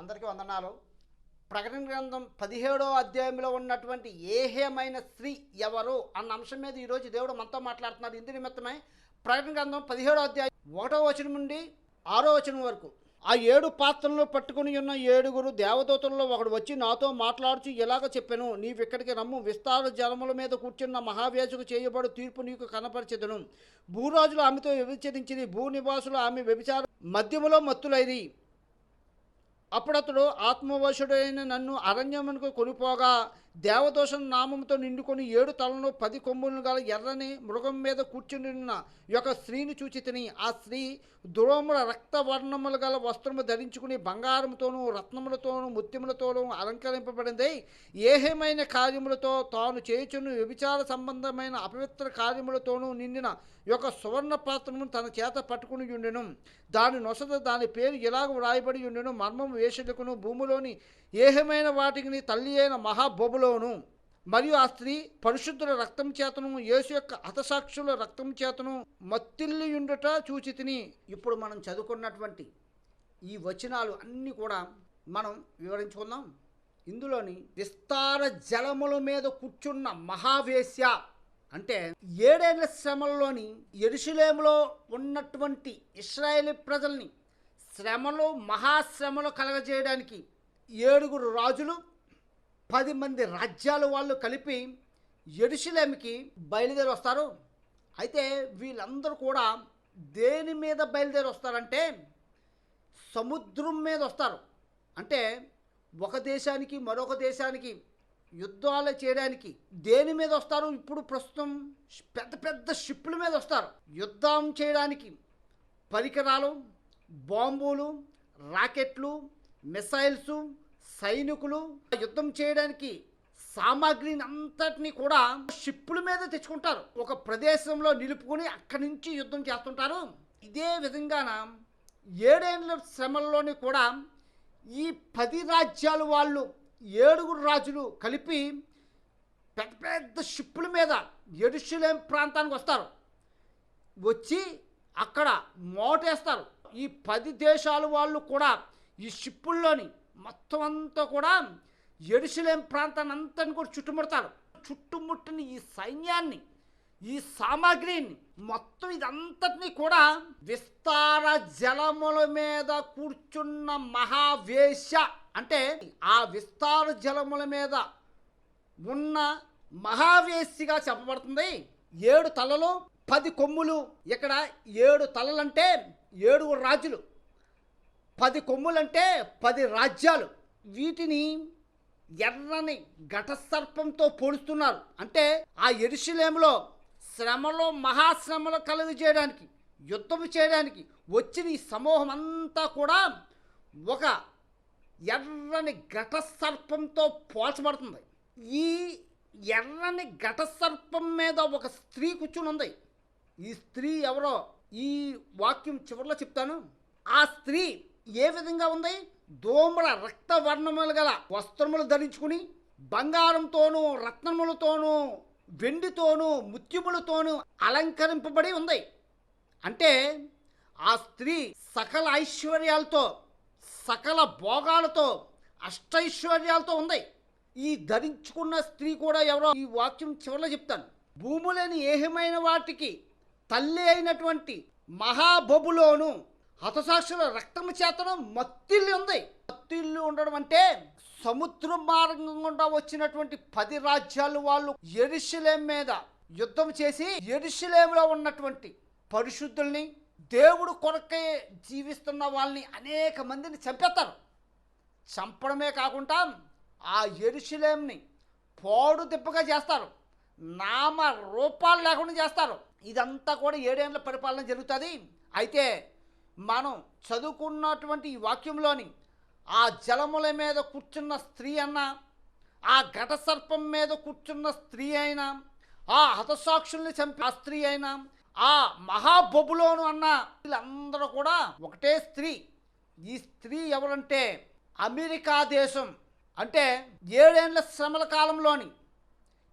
అందరికీ వందనాలు. ప్రకటన గ్రంథం పదిహేడో అధ్యాయంలో ఉన్నటువంటి ఏహేమైన స్త్రీ ఎవరు అన్న అంశం మీద ఈరోజు దేవుడు మనతో మాట్లాడుతున్నారు ఇందు నిమిత్తమై ప్రకటన గ్రంథం పదిహేడో అధ్యాయం ఒకటో వచనం నుండి ఆరో వచనం వరకు ఆ ఏడు పాత్రలను పట్టుకుని ఉన్న ఏడుగురు దేవదూతల్లో ఒకడు వచ్చి నాతో మాట్లాడుచు ఇలాగ చెప్పాను నీవిక్కడికి రమ్ము విస్తార జలముల మీద కూర్చున్న మహావేజకు చేయబడు తీర్పు నీకు కనపరిచెదను. భూరాజులు ఆమెతో వ్యభిచరించింది భూ నివాసులు ఆమె వ్యభిచార మధ్యములో మత్తులైది అప్పుడతడు ఆత్మవశుడైన నన్ను అరణ్యమునకు కొనిపోగా దేవదోషం నామంతో నిండుకొని ఏడు తలను పది కొమ్ములను గల ఎర్రని మృగం మీద కూర్చుని ఉన్న యొక్క స్త్రీని చూచి తిని ఆ స్త్రీ దురోముల రక్తవర్ణములు గల వస్త్రము ధరించుకుని బంగారముతోనూ రత్నములతోనూ ముత్యములతోనూ అలంకరింపబడింది. ఏహేమైన కార్యములతో తాను చేయుచున్న వ్యభిచార సంబంధమైన అపవిత్ర కార్యములతోనూ నిండిన యొక్క సువర్ణ పాత్రను తన చేత పట్టుకుని ఉండెను. దాని నొసద దాని పేరు ఇలాగ వ్రాయబడి ఉండెను. మర్మం వేషకును భూమిలోని ఏహమైన వాటిని తల్లి అయిన మహాబొబులోను మరియు ఆ స్త్రీ పరిశుద్ధుల రక్తం చేతను యేసు యొక్క హతసాక్షుల రక్తం చేతను మత్తిల్లియుండుట చూచి తిని ఇప్పుడు మనం చదువుకున్నటువంటి ఈ వచనాలు అన్నీ కూడా మనం వివరించుకుందాం. ఇందులోని విస్తార జలముల మీద కూర్చున్న మహావేశ్య అంటే ఏడేళ్ళ శ్రమల్లోని ఎరుషులేములో ఉన్నటువంటి ఇస్రాయేలీ ప్రజల్ని శ్రమలు మహాశ్రమలు కలగజేయడానికి ఏడుగురు రాజులు పది మంది రాజ్యాల వాళ్ళు కలిపి ఎరుషులేమికి బయలుదేరి వస్తారు. అయితే వీళ్ళందరూ కూడా దేని మీద బయలుదేరి వస్తారంటే సముద్రం మీద వస్తారు. అంటే ఒక దేశానికి మరొక దేశానికి యుద్ధాలు చేయడానికి దేని మీద వస్తారు? ఇప్పుడు ప్రస్తుతం పెద్ద పెద్ద షిప్పుల మీద వస్తారు. యుద్ధం చేయడానికి పరికరాలు బాంబులు రాకెట్లు మిసైల్స్ సైనికులు యుద్ధం చేయడానికి సామాగ్రిని అంతటిని కూడా షిప్పుల మీద తెచ్చుకుంటారు. ఒక ప్రదేశంలో నిలుపుకొని అక్కడి నుంచి యుద్ధం చేస్తుంటారు. ఇదే విధంగాన ఏడేళ్ళ శ్రమల్లోని కూడా ఈ పది రాజ్యాలు వాళ్ళు ఏడుగురు రాజులు కలిపి పెద్ద పెద్ద షిప్పుల మీద ఎరుషులేం ప్రాంతానికి వస్తారు. వచ్చి అక్కడ మోటేస్తారు. ఈ పది దేశాల వాళ్ళు కూడా ఈ షిప్పుల్లోని మొత్తం అంతా కూడా ఎరుసలేం ప్రాంతాన్ని అంతని కూడా చుట్టుముడతారు. చుట్టుముట్టిన ఈ సైన్యాన్ని ఈ సామాగ్రిని మొత్తం ఇదంతటినీ కూడా విస్తార జలముల మీద కూర్చున్న మహావేశ అంటే ఆ విస్తార జలముల మీద ఉన్న మహావేశిగా చెప్పబడుతుంది. ఏడు తలలు పది కొమ్ములు ఇక్కడ ఏడు తలలంటే ఏడుగురు రాజులు. పది కొమ్ములంటే పది రాజ్యాలు. వీటిని ఎర్రని ఘటసర్పంతో పోలుస్తున్నారు. అంటే ఆ ఎరుశలేములో శ్రమలో మహాశ్రమలో కలుగు చేయడానికి యుద్ధము చేయడానికి వచ్చిన ఈ సమూహం అంతా కూడా ఒక ఎర్రని ఘటసర్పంతో పోల్చబడుతుంది. ఈ ఎర్రని ఘటసర్పం మీద ఒక స్త్రీ కూర్చుని ఉంది. ఈ స్త్రీ ఎవరో? ఈ వాక్యం చివరిలో చెప్తాను. ఆ స్త్రీ ఏ విధంగా ఉంది? దోమల రక్త వర్ణములు గల వస్త్రములు ధరించుకుని బంగారంతోనూ రత్నములతోనూ వెండితోనూ ముత్యములతోనూ అలంకరింపబడి ఉంది. అంటే ఆ స్త్రీ సకల ఐశ్వర్యాలతో సకల భోగాలతో అష్టైశ్వర్యాలతో ఉంది. ఈ ధరించుకున్న స్త్రీ కూడా ఎవరో ఈ వాక్యం చివరిలో చెప్తాను. భూములేని ఏహమైన వాటికి తల్లి అయినటువంటి మహాబొబులోను హతసాక్షుల రక్తము చేతనం మత్తిల్లి ఉంది. మత్తిల్లి ఉండడం అంటే సముద్ర మార్గం గుండా వచ్చినటువంటి పది రాజ్యాలు వాళ్ళు ఎరుషులేం మీద యుద్ధం చేసి ఎరుషులేంలో ఉన్నటువంటి పరిశుద్ధుల్ని దేవుడు కొరకే జీవిస్తున్న వాళ్ళని అనేక మందిని చంపేస్తారు. చంపడమే కాకుండా ఆ ఎరుషులేంని పోడు దెబ్బగా చేస్తారు. నామ రూపాలు లేకుండా చేస్తారు. ఇదంతా కూడా ఏడేళ్ళ పరిపాలన జరుగుతుంది. అయితే మనం చదువుకున్నటువంటి ఈ వాక్యంలోని ఆ జలముల మీద కూర్చున్న స్త్రీ అన్నా ఆ ఘట సర్పం మీద కూర్చున్న స్త్రీ అయినా ఆ హతసాక్షుల్ని చంపి ఆ స్త్రీ అయినా ఆ మహాబొబులోను అన్న వీళ్ళందరూ కూడా ఒకటే స్త్రీ. ఈ స్త్రీ ఎవరంటే అమెరికా దేశం. అంటే ఏడేళ్ళ శ్రమల కాలంలోని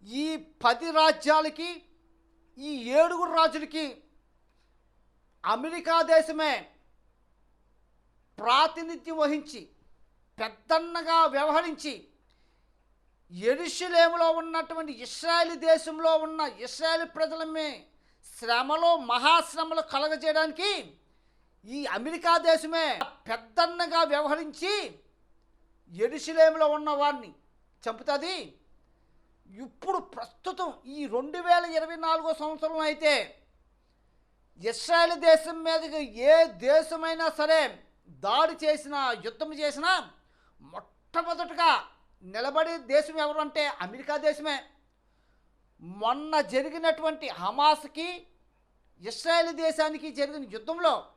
ఈ పది రాజ్యాలకి ఈ ఏడుగురు రాజులకి అమెరికా దేశమే ప్రాతినిధ్యం వహించి పెద్దన్నగా వ్యవహరించి ఎరుషులేములో ఉన్నటువంటి ఇస్రాయేల్ దేశంలో ఉన్న ఇస్రాయేల్ ప్రజలమే శ్రమలో మహాశ్రమలు కలగజేయడానికి ఈ అమెరికా దేశమే పెద్దన్నగా వ్యవహరించి ఎరుషులేములో ఉన్న వారిని చంపుతుంది. ఇప్పుడు ప్రస్తుతం ఈ రెండు వేల ఇరవై నాలుగో సంవత్సరంలో అయితే ఇస్రాయేల్ దేశం మీదకి ఏ దేశమైనా సరే దాడి చేసినా యుద్ధం చేసినా మొట్టమొదటగా నిలబడే దేశం ఎవరు అంటే అమెరికా దేశమే. మొన్న జరిగినటువంటి హమాస్కి ఇస్రాయేల్ దేశానికి జరిగిన యుద్ధంలో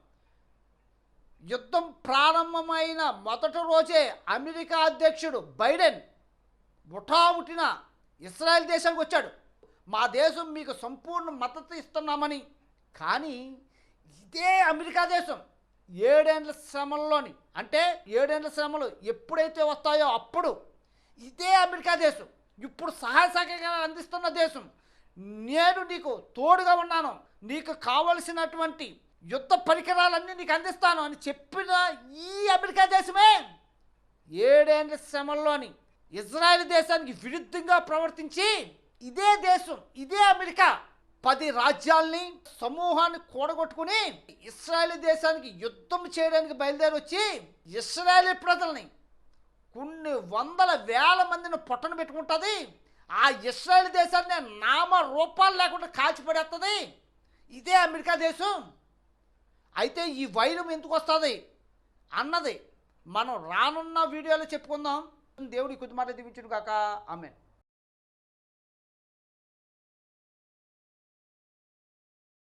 యుద్ధం ప్రారంభమైన మొదటి రోజే అమెరికా అధ్యక్షుడు బైడెన్ ఉఠావుటిన ఇస్రాయెల్ దేశానికి వచ్చాడు. మా దేశం మీకు సంపూర్ణ మద్దతు ఇస్తున్నామని. కానీ ఇదే అమెరికా దేశం. ఏడేండ్ల శ్రమల్లోని అంటే ఏడేండ్ల శ్రమలు ఎప్పుడైతే వస్తాయో అప్పుడు ఇదే అమెరికా దేశం. ఇప్పుడు సహాయ సహకారం అందిస్తున్న దేశం. నేను నీకు తోడుగా ఉన్నాను. నీకు కావలసినటువంటి యుద్ధ పరికరాలన్నీ నీకు అందిస్తాను అని చెప్పిన ఈ అమెరికా దేశమే. ఏడేండ్ల శ్రమల్లోని ఇజ్రాయెల్ దేశానికి విరుద్ధంగా ప్రవర్తించి ఇదే దేశం ఇదే అమెరికా పది రాజ్యాల్ని సమూహాన్ని కూడగొట్టుకుని ఇస్రాయేల్ దేశానికి యుద్ధం చేయడానికి బయలుదేరి వచ్చి ఇస్రాయేల్ ప్రజల్ని కొన్ని వందల వేల మందిని పొట్టను పెట్టుకుంటుంది. ఆ ఇస్రాయేల్ దేశాన్ని నామ రూపాలు లేకుండా కాల్చిపడేస్తుంది ఇదే అమెరికా దేశం. అయితే ఈ వైరం ఎందుకు వస్తుంది? అన్నది మనం రానున్న వీడియోలో చెప్పుకుందాం. దేవుడి కొద్ది మాట కాక ఆమె